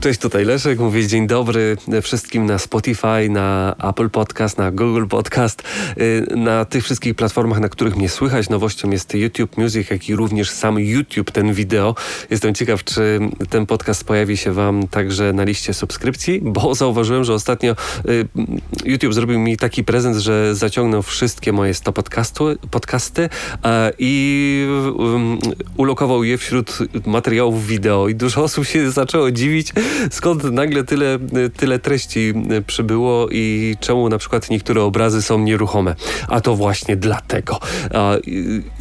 Cześć, tutaj Leszek. Mówię dzień dobry wszystkim na Spotify, na Apple Podcast, na Google Podcast, y, na tych wszystkich platformach, na których mnie słychać. Nowością jest YouTube Music, jak i również sam YouTube, ten wideo. Jestem ciekaw, czy ten podcast pojawi się Wam także na liście subskrypcji, bo zauważyłem, że ostatnio y, YouTube zrobił mi taki prezent, że zaciągnął wszystkie moje 100 podcastu, podcasty i ulokował je wśród materiałów wideo i dużo osób się zaczęło dziwić, skąd nagle tyle, tyle treści przybyło i czemu na przykład niektóre obrazy są nieruchome. A to właśnie dlatego.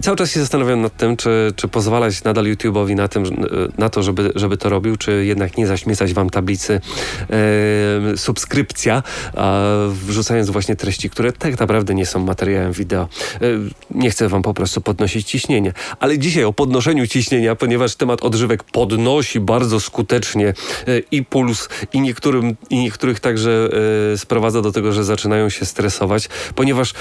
Cały czas się zastanawiam nad tym, czy, czy pozwalać nadal YouTube'owi na, tym, na to, żeby, żeby to robił, czy jednak nie zaśmiecać wam tablicy e, subskrypcja, wrzucając właśnie treści, które tak naprawdę nie są materiałem wideo. E, nie chcę wam po prostu podnosić ciśnienie. Ale dzisiaj o podnoszeniu ciśnienia, ponieważ temat odżywek podnosi bardzo skutecznie e, i puls, i, niektórym, i niektórych także e, sprowadza do tego, że zaczynają się stresować, ponieważ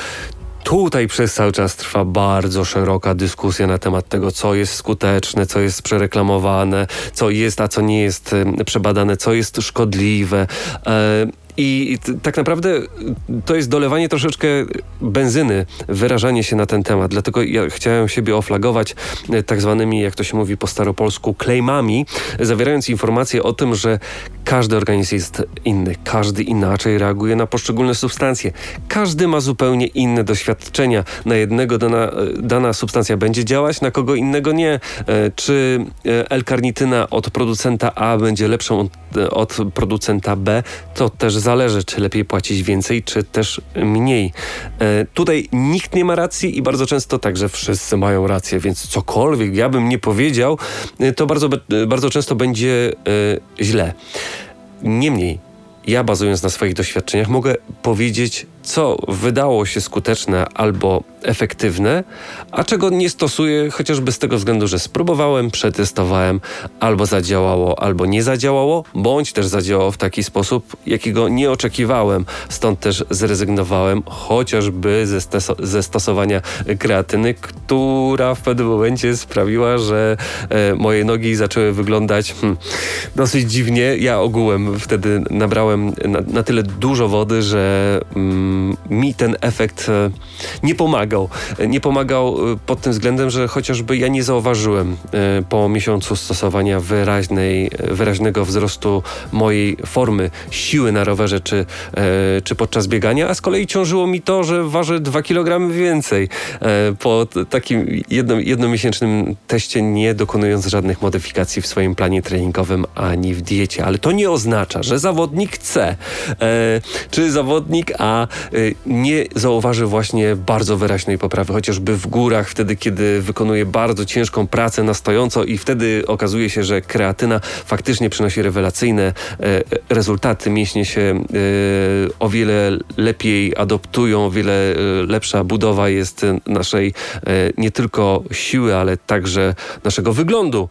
Tutaj przez cały czas trwa bardzo szeroka dyskusja na temat tego, co jest skuteczne, co jest przereklamowane, co jest, a co nie jest e, przebadane, co jest szkodliwe. I tak naprawdę to jest dolewanie troszeczkę benzyny, wyrażanie się na ten temat. Dlatego ja chciałem siebie oflagować e, tak zwanymi, jak to się mówi po staropolsku, claimami, zawierając informacje o tym, że każdy organizm jest inny, każdy inaczej reaguje na poszczególne substancje. Każdy ma zupełnie inne doświadczenia. Na jednego dana, e, dana substancja będzie działać, na kogo innego nie. E, czy L-karnityna od producenta A będzie lepszą od, od producenta B, to też zależy, czy lepiej płacić więcej, czy też mniej. E, tutaj nikt nie ma racji i bardzo często także wszyscy mają rację, więc cokolwiek ja bym nie powiedział, e, to bardzo, bardzo często będzie e, źle. Niemniej, ja bazując na swoich doświadczeniach mogę powiedzieć, co wydało się skuteczne albo efektywne, a czego nie stosuję chociażby z tego względu, że spróbowałem, przetestowałem, albo zadziałało, albo nie zadziałało, bądź też zadziałało w taki sposób, jakiego nie oczekiwałem. Stąd też zrezygnowałem chociażby ze, ze stosowania kreatyny, która w pewnym momencie sprawiła, że e, moje nogi zaczęły wyglądać hmm, dosyć dziwnie. Ja ogółem wtedy nabrałem na, na tyle dużo wody, że mm, mi ten efekt e, nie pomagał. Nie pomagał y, pod tym względem, że chociażby ja nie zauważyłem y, po miesiącu stosowania wyraźnej, wyraźnego wzrostu mojej formy, siły na rowerze czy, e, czy podczas biegania, a z kolei ciążyło mi to, że waży 2 kg więcej e, po takim jedno, jednomiesięcznym teście, nie dokonując żadnych modyfikacji w swoim planie treningowym ani w diecie. Ale to nie oznacza, że zawodnik C e, czy zawodnik A nie zauważy właśnie bardzo wyraźnej poprawy, chociażby w górach, wtedy kiedy wykonuje bardzo ciężką pracę na stojąco i wtedy okazuje się, że kreatyna faktycznie przynosi rewelacyjne e, rezultaty. Mięśnie się e, o wiele lepiej adoptują, o wiele e, lepsza budowa jest naszej nie tylko siły, ale także naszego wyglądu.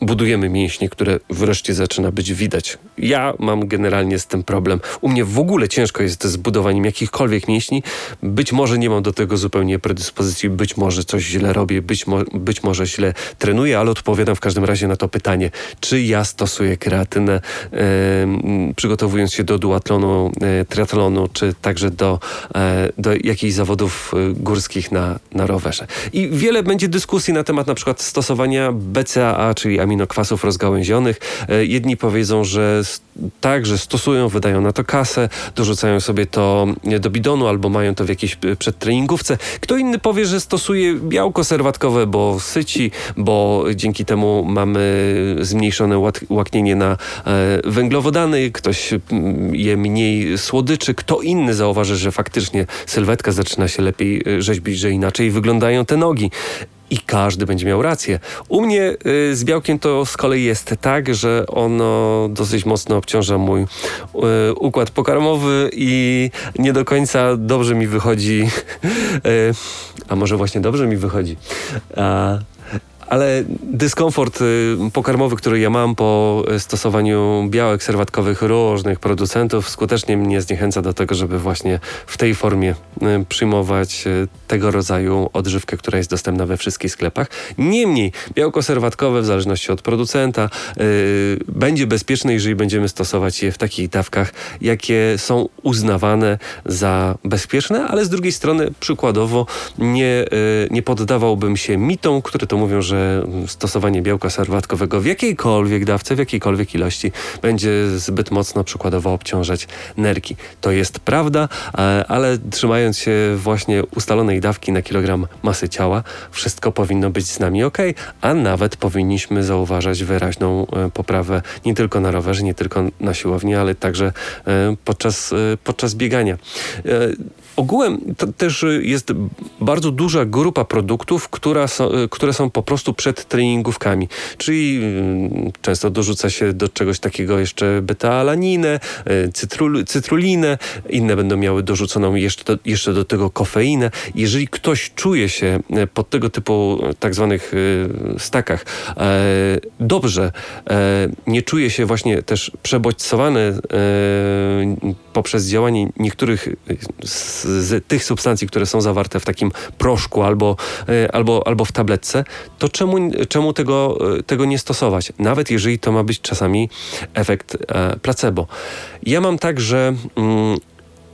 Budujemy mięśnie, które wreszcie zaczyna być widać. Ja mam generalnie z tym problem. U mnie w ogóle ciężko jest z budowaniem jakichkolwiek mięśni. Być może nie mam do tego zupełnie predyspozycji, być może coś źle robię, być, mo być może źle trenuję, ale odpowiadam w każdym razie na to pytanie, czy ja stosuję kreatynę e, przygotowując się do duatlonu, e, triatlonu, czy także do, e, do jakichś zawodów e, górskich na, na rowerze. I wiele będzie dyskusji na temat na przykład stosowania BCAA, czyli aminokwasów rozgałęzionych. E, jedni powiedzą, że tak, że stosują, wydają na to kasę, dorzucają sobie to do bidonu albo mają to w jakiejś e, przedtreningówce, kto inny powie, że stosuje białko serwatkowe, bo syci, bo dzięki temu mamy zmniejszone łaknienie na e, węglowodany, ktoś je mniej słodyczy, kto inny zauważy, że faktycznie sylwetka zaczyna się lepiej e, rzeźbić, że inaczej wyglądają te nogi i każdy będzie miał rację. U mnie y, z białkiem to z kolei jest tak, że ono dosyć mocno obciąża mój y, układ pokarmowy i nie do końca dobrze mi wychodzi, y, a może właśnie dobrze mi wychodzi. A, ale dyskomfort pokarmowy, który ja mam po stosowaniu białek serwatkowych różnych producentów, skutecznie mnie zniechęca do tego, żeby właśnie w tej formie przyjmować tego rodzaju odżywkę, która jest dostępna we wszystkich sklepach. Niemniej białko serwatkowe, w zależności od producenta, będzie bezpieczne, jeżeli będziemy stosować je w takich dawkach, jakie są uznawane za bezpieczne, ale z drugiej strony przykładowo nie, nie poddawałbym się mitom, które to mówią, że stosowanie białka serwatkowego w jakiejkolwiek dawce, w jakiejkolwiek ilości będzie zbyt mocno przykładowo obciążać nerki. To jest prawda, ale trzymając się właśnie ustalonej dawki na kilogram masy ciała, wszystko powinno być z nami ok, a nawet powinniśmy zauważać wyraźną e, poprawę nie tylko na rowerze, nie tylko na siłowni, ale także e, podczas, e, podczas biegania. Ogółem też jest bardzo duża grupa produktów, która są, które są po prostu przed treningówkami, czyli mm, często dorzuca się do czegoś takiego jeszcze beta-alaninę, cytrul, cytrulinę, inne będą miały dorzuconą jeszcze do, jeszcze do tego kofeinę. Jeżeli ktoś czuje się pod tego typu tak zwanych stakach dobrze, nie czuje się właśnie też przebodźcowany poprzez działanie niektórych z tych substancji, które są zawarte w takim proszku albo, e, albo, albo w tabletce, to czemu, czemu tego, e, tego nie stosować? Nawet jeżeli to ma być czasami efekt e, placebo. Ja mam tak, że mm,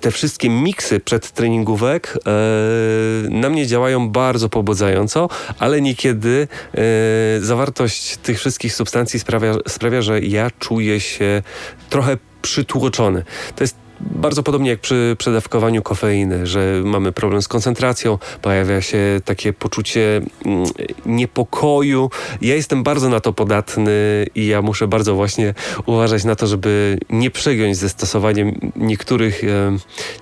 te wszystkie miksy przedtreningówek na mnie działają bardzo pobudzająco, ale niekiedy zawartość tych wszystkich substancji sprawia, sprawia, że ja czuję się trochę przytłoczony. To jest bardzo podobnie jak przy przedawkowaniu kofeiny, że mamy problem z koncentracją, pojawia się takie poczucie mm, niepokoju. Ja jestem bardzo na to podatny i ja muszę bardzo właśnie uważać na to, żeby nie przegiąć ze stosowaniem niektórych,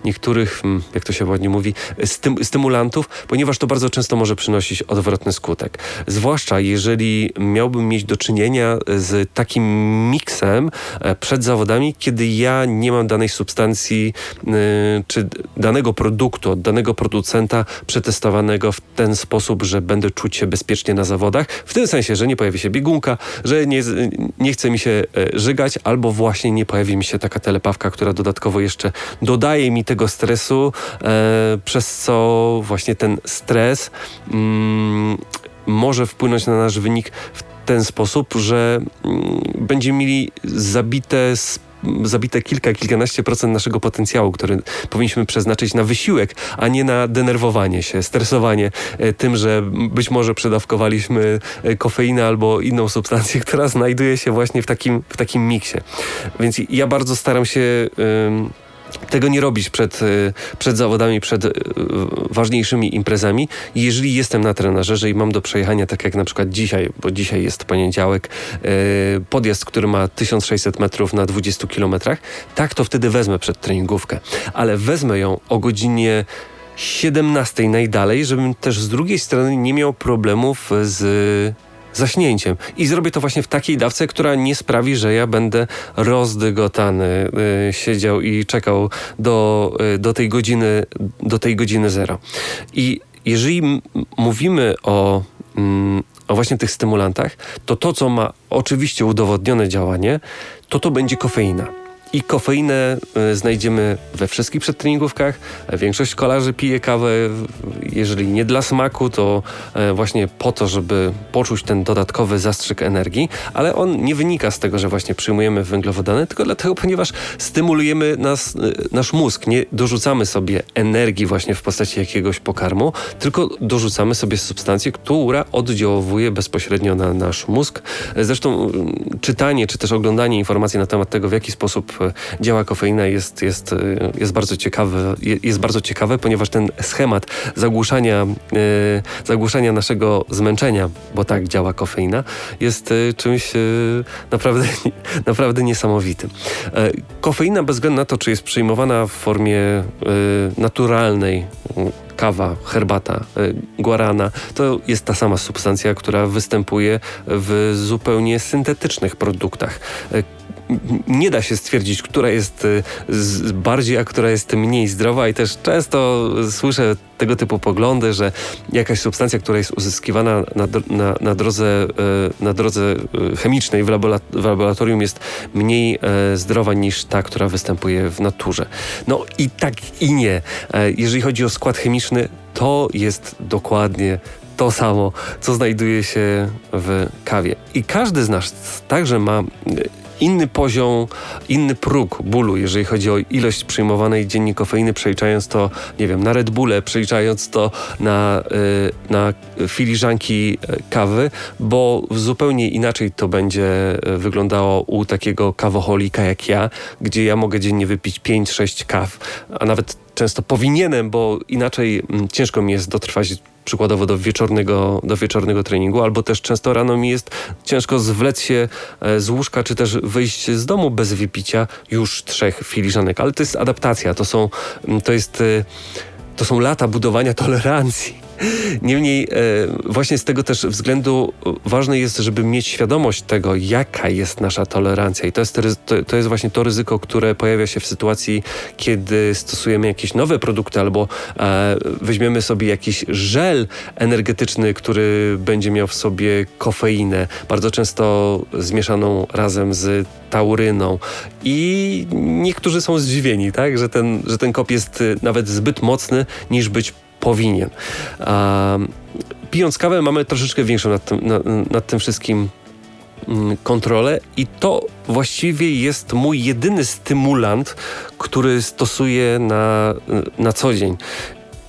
niektórych mm, jak to się ładnie mówi, stym, stymulantów, ponieważ to bardzo często może przynosić odwrotny skutek. Zwłaszcza jeżeli miałbym mieć do czynienia z takim miksem e, przed zawodami, kiedy ja nie mam danej substancji substancji y, czy danego produktu od danego producenta przetestowanego w ten sposób, że będę czuć się bezpiecznie na zawodach. W tym sensie, że nie pojawi się biegunka, że nie, nie chce mi się e, żygać, albo właśnie nie pojawi mi się taka telepawka, która dodatkowo jeszcze dodaje mi tego stresu, e, przez co właśnie ten stres mm, może wpłynąć na nasz wynik w ten sposób, że mm, będziemy mieli zabite zabite kilka, kilkanaście procent naszego potencjału, który powinniśmy przeznaczyć na wysiłek, a nie na denerwowanie się, stresowanie e, tym, że być może przedawkowaliśmy e, kofeinę albo inną substancję, która znajduje się właśnie w takim, w takim miksie. Więc ja bardzo staram się tego nie robić przed, y, przed zawodami, przed y, ważniejszymi imprezami. Jeżeli jestem na trenażerze i mam do przejechania, tak jak na przykład dzisiaj, bo dzisiaj jest poniedziałek, y, podjazd, który ma 1600 metrów na 20 kilometrach, tak to wtedy wezmę przed treningówkę. Ale wezmę ją o godzinie 17 najdalej, żebym też z drugiej strony nie miał problemów z zaśnięciem. I zrobię to właśnie w takiej dawce, która nie sprawi, że ja będę rozdygotany, y, siedział i czekał do, y, do, tej godziny, do tej godziny zero. I jeżeli mówimy o, mm, o właśnie tych stymulantach, to to, co ma oczywiście udowodnione działanie, to to będzie kofeina. I kofeinę e, znajdziemy we wszystkich przedtreningówkach. Większość kolarzy pije kawę, jeżeli nie dla smaku, to e, właśnie po to, żeby poczuć ten dodatkowy zastrzyk energii, ale on nie wynika z tego, że właśnie przyjmujemy węglowodany, tylko dlatego, ponieważ stymulujemy nas, e, nasz mózg. Nie dorzucamy sobie energii właśnie w postaci jakiegoś pokarmu, tylko dorzucamy sobie substancję, która oddziałuje bezpośrednio na nasz mózg. Zresztą czytanie, czy też oglądanie informacji na temat tego, w jaki sposób działa kofeina jest, jest, jest, bardzo, ciekawy, jest bardzo ciekawe, ponieważ ten schemat zagłuszania, e, zagłuszania naszego zmęczenia, bo tak działa kofeina, jest e, czymś naprawdę, naprawdę niesamowitym. Kofeina bez względu na to, czy jest przyjmowana w formie naturalnej, kawa, herbata, guarana, to jest ta sama substancja, która występuje w zupełnie syntetycznych produktach nie da się stwierdzić, która jest bardziej, a która jest mniej zdrowa i też często słyszę tego typu poglądy, że jakaś substancja, która jest uzyskiwana na, na, na drodze, na drodze chemicznej w, laboratorium jest mniej zdrowa niż ta, która występuje w naturze. No i tak i nie. Jeżeli chodzi o skład chemiczny, to jest dokładnie to samo, co znajduje się w kawie. I każdy z nas także ma e, inny poziom, inny próg bólu, jeżeli chodzi o ilość przyjmowanej dziennie kofeiny, przeliczając to, nie wiem, na Red Bulle, przeliczając to na, e, na filiżanki e, kawy, bo zupełnie inaczej to będzie wyglądało u takiego kawoholika jak ja, gdzie ja mogę dziennie wypić 5-6 kaw, a nawet często powinienem, bo inaczej mm, ciężko mi jest dotrwać przykładowo do wieczornego, do wieczornego treningu, albo też często rano mi jest ciężko zwlec się e, z łóżka, czy też wyjść z domu bez wypicia już trzech filiżanek. Ale to jest adaptacja, to są, mm, to jest, e, to są lata budowania tolerancji Niemniej e, właśnie z tego też względu ważne jest, żeby mieć świadomość tego, jaka jest nasza tolerancja. I to jest, to, jest właśnie to ryzyko, które pojawia się w sytuacji, kiedy stosujemy jakieś nowe produkty albo e, weźmiemy sobie jakiś żel energetyczny, który będzie miał w sobie kofeinę, bardzo często zmieszaną razem z tauryną. I niektórzy są zdziwieni, tak, że ten, że ten kop jest nawet zbyt mocny, niż być powinien. pijąc kawę mamy troszeczkę większą nad tym, nad, nad tym wszystkim mm, kontrolę i to właściwie jest mój jedyny stymulant, który stosuję na, na co dzień.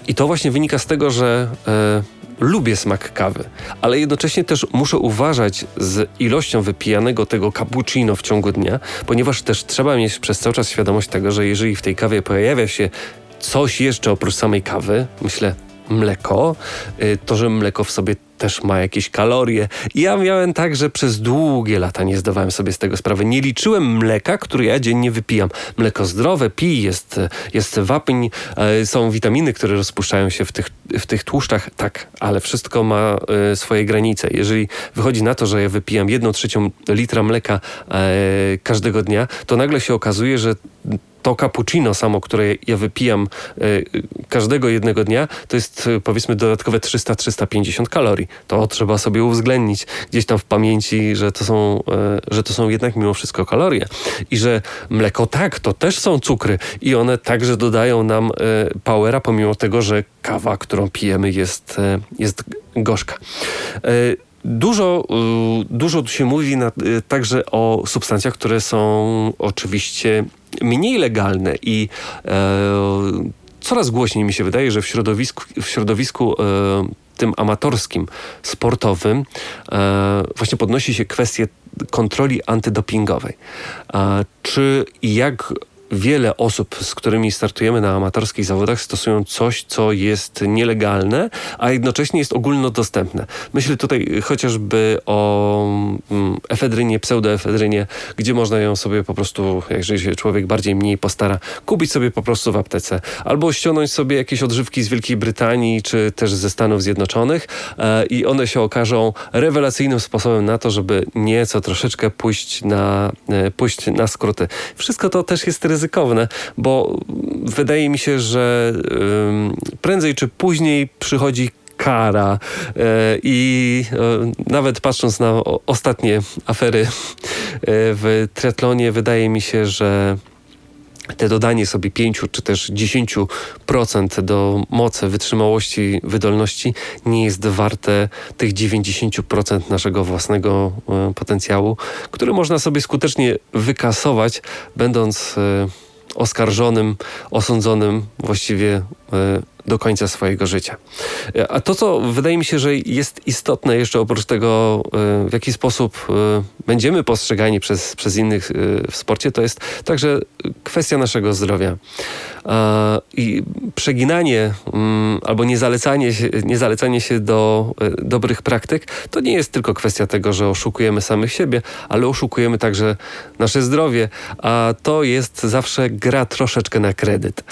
I to właśnie wynika z tego, że e, lubię smak kawy, ale jednocześnie też muszę uważać z ilością wypijanego tego cappuccino w ciągu dnia, ponieważ też trzeba mieć przez cały czas świadomość tego, że jeżeli w tej kawie pojawia się coś jeszcze oprócz samej kawy, myślę mleko, y, to, że mleko w sobie też ma jakieś kalorie. Ja miałem tak, że przez długie lata nie zdawałem sobie z tego sprawy. Nie liczyłem mleka, które ja dziennie wypijam. Mleko zdrowe, pij, jest, jest wapń, y, są witaminy, które rozpuszczają się w tych, w tych tłuszczach. Tak, ale wszystko ma y, swoje granice. Jeżeli wychodzi na to, że ja wypijam jedną trzecią litra mleka każdego dnia, to nagle się okazuje, że to cappuccino samo, które ja wypijam e, każdego jednego dnia, to jest e, powiedzmy dodatkowe 300-350 kalorii. To trzeba sobie uwzględnić gdzieś tam w pamięci, że to są, e, że to są jednak mimo wszystko kalorie. I że mleko tak, to też są cukry i one także dodają nam powera, pomimo tego, że kawa, którą pijemy jest, jest gorzka. Dużo, dużo się mówi na, także o substancjach, które są oczywiście mniej legalne i e, coraz głośniej mi się wydaje, że w środowisku, w środowisku e, tym amatorskim, sportowym, e, właśnie podnosi się kwestie kontroli antydopingowej. Czy jak wiele osób, z którymi startujemy na amatorskich zawodach, stosują coś, co jest nielegalne, a jednocześnie jest ogólnodostępne. Myślę tutaj chociażby o mm, efedrynie, pseudoefedrynie, gdzie można ją sobie po prostu, jeżeli się człowiek bardziej mniej postara, kupić sobie po prostu w aptece. Albo ściągnąć sobie jakieś odżywki z Wielkiej Brytanii, czy też ze Stanów Zjednoczonych e, i one się okażą rewelacyjnym sposobem na to, żeby nieco troszeczkę pójść na, e, pójść na skróty. Wszystko to też jest ryzyko ryzykowne, bo wydaje mi się, że prędzej czy później przychodzi kara e, i e, nawet patrząc na ostatnie afery e, w triatlonie wydaje mi się, że te dodanie sobie 5 czy też 10% do mocy, wytrzymałości, wydolności nie jest warte tych 90% naszego własnego potencjału, który można sobie skutecznie wykasować, będąc oskarżonym, osądzonym właściwie e, do końca swojego życia. A to, co wydaje mi się, że jest istotne jeszcze oprócz tego, e, w jaki sposób e, będziemy postrzegani przez, przez innych w sporcie, to jest także kwestia naszego zdrowia. I przeginanie mm, albo niezalecanie się, niezalecanie się do dobrych praktyk to nie jest tylko kwestia tego, że oszukujemy samych siebie, ale oszukujemy także nasze zdrowie, a to jest zawsze gra troszeczkę na kredyt.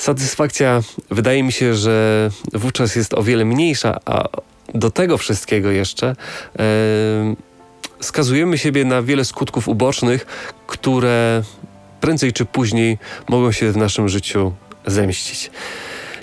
Satysfakcja wydaje mi się, że wówczas jest o wiele mniejsza, a do tego wszystkiego jeszcze skazujemy siebie na wiele skutków ubocznych, które prędzej czy później mogą się w naszym życiu zemścić.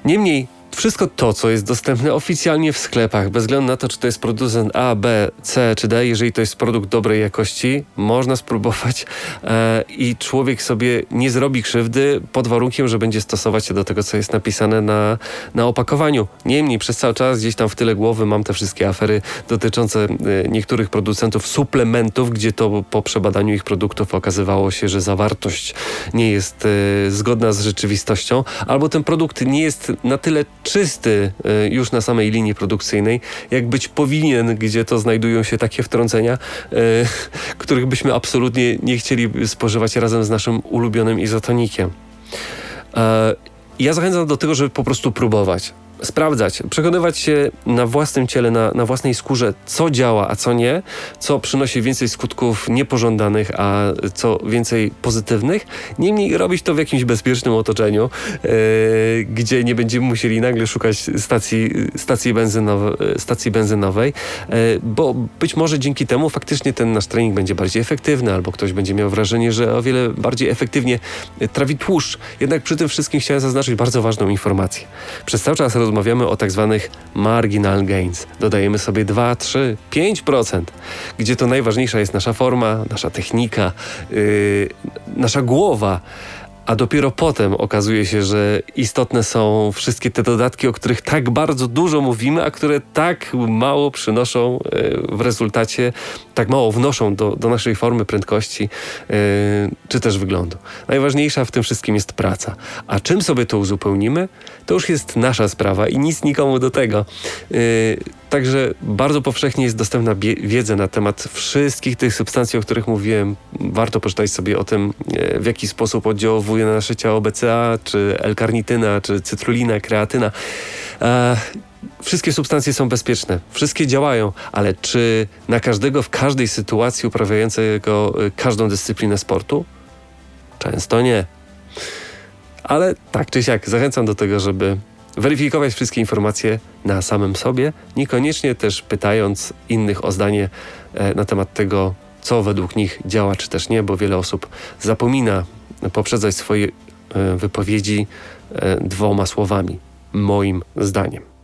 Niemniej wszystko to, co jest dostępne oficjalnie w sklepach, bez względu na to, czy to jest producent A, B, C czy D, jeżeli to jest produkt dobrej jakości, można spróbować e, i człowiek sobie nie zrobi krzywdy pod warunkiem, że będzie stosować się do tego, co jest napisane na, na opakowaniu. Niemniej przez cały czas gdzieś tam w tyle głowy mam te wszystkie afery dotyczące e, niektórych producentów suplementów, gdzie to po przebadaniu ich produktów okazywało się, że zawartość nie jest e, zgodna z rzeczywistością, albo ten produkt nie jest na tyle czysty e, już na samej linii produkcyjnej, jak być powinien, gdzie to znajdują się takie wtrącenia, e, których byśmy absolutnie nie chcieli spożywać razem z naszym ulubionym izotonikiem. E, ja zachęcam do tego, żeby po prostu próbować sprawdzać, przekonywać się na własnym ciele, na, na własnej skórze, co działa, a co nie, co przynosi więcej skutków niepożądanych, a co więcej pozytywnych. Niemniej robić to w jakimś bezpiecznym otoczeniu, yy, gdzie nie będziemy musieli nagle szukać stacji, stacji, benzynowe, stacji benzynowej, yy, bo być może dzięki temu faktycznie ten nasz trening będzie bardziej efektywny, albo ktoś będzie miał wrażenie, że o wiele bardziej efektywnie trawi tłuszcz. Jednak przy tym wszystkim chciałem zaznaczyć bardzo ważną informację. Przez cały czas rozmawiamy o tak zwanych marginal gains. Dodajemy sobie 2, 3, 5%, gdzie to najważniejsza jest nasza forma, nasza technika, yy, nasza głowa, a dopiero potem okazuje się, że istotne są wszystkie te dodatki, o których tak bardzo dużo mówimy, a które tak mało przynoszą e, w rezultacie, tak mało wnoszą do, do naszej formy, prędkości e, czy też wyglądu. Najważniejsza w tym wszystkim jest praca. A czym sobie to uzupełnimy, to już jest nasza sprawa i nic nikomu do tego. E, także bardzo powszechnie jest dostępna wiedza na temat wszystkich tych substancji, o których mówiłem. Warto poczytać sobie o tym, w jaki sposób oddziałowuje wpływuje na nasze ciało BCA, czy L-karnityna, czy cytrulina, kreatyna. E, wszystkie substancje są bezpieczne, wszystkie działają, ale czy na każdego w każdej sytuacji uprawiającego e, każdą dyscyplinę sportu? Często nie. Ale tak czy siak, zachęcam do tego, żeby weryfikować wszystkie informacje na samym sobie, niekoniecznie też pytając innych o zdanie e, na temat tego, co według nich działa, czy też nie, bo wiele osób zapomina poprzedzać swoje e, wypowiedzi e, dwoma słowami, moim zdaniem.